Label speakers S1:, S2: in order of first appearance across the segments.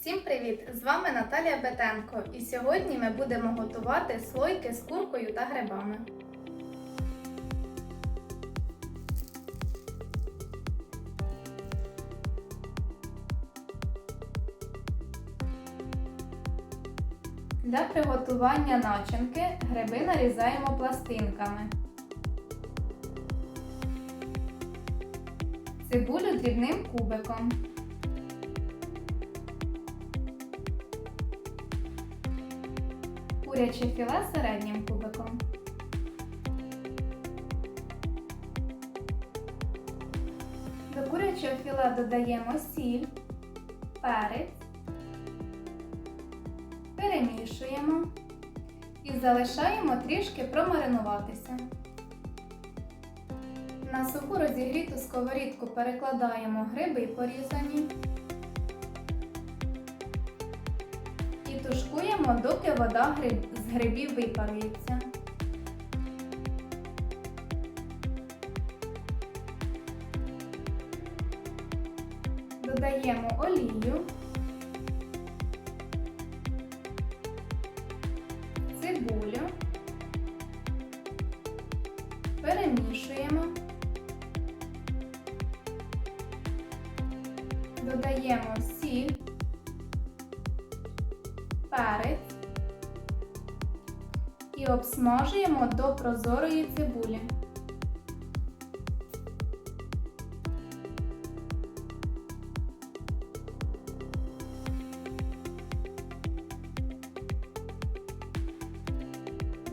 S1: Всім привіт! З вами Наталія Бетенко. І сьогодні ми будемо готувати слойки з куркою та грибами. Для приготування начинки гриби нарізаємо пластинками. Цибулю дрібним кубиком. Куряче філе середнім кубиком. До курячого філе додаємо сіль, перець, перемішуємо і залишаємо трішки промаринуватися. На суху розігріту сковорідку перекладаємо гриби порізані. Тушкуємо, доки вода з грибів випарується. Додаємо олію, цибулю, перемішуємо, додаємо обсмажуємо до прозорої цибулі.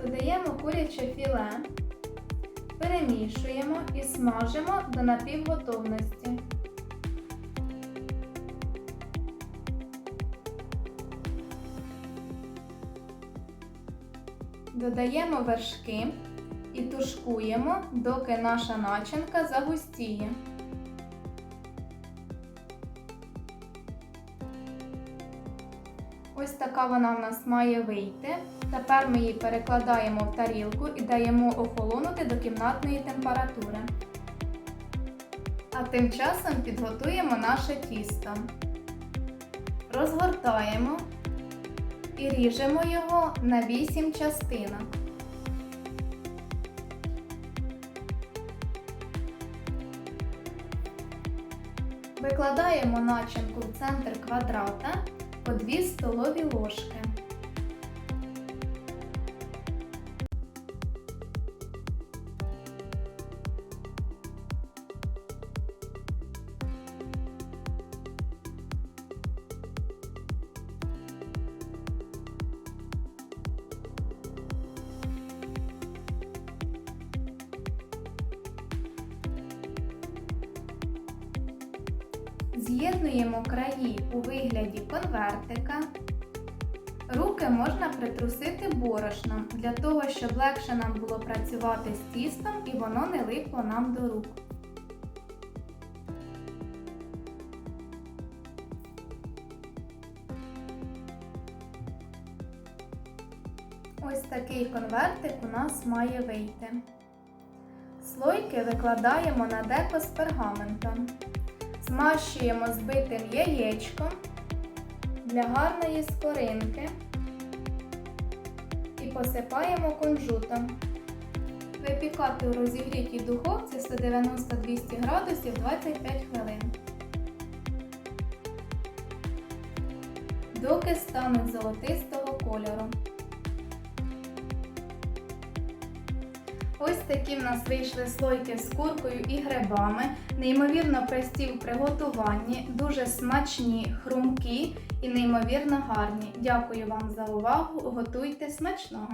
S1: Додаємо куряче філе, перемішуємо і смажимо до напівготовності. Додаємо вершки і тушкуємо, доки наша начинка загустіє. Ось така вона в нас має вийти. Тепер ми її перекладаємо в тарілку і даємо охолонути до кімнатної температури. А тим часом підготуємо наше тісто. Розгортаємо і ріжемо його на 8 частинок. Викладаємо начинку в центр квадрата по 2 столові ложки. З'єднуємо краї у вигляді конвертика. Руки можна притрусити борошном для того, щоб легше нам було працювати з тістом і воно не липло нам до рук. Ось такий конвертик у нас має вийти. Слойки викладаємо на деко з пергаментом. Змащуємо збитим яєчком для гарної скоринки і посипаємо кунжутом. Випікати у розігрітій духовці 190-200 градусів 25 хвилин. Доки стануть золотистого кольору. Ось такі в нас вийшли слойки з куркою і грибами, неймовірно прості в приготуванні, дуже смачні, хрумкі і неймовірно гарні. Дякую вам за увагу! Готуйте смачного!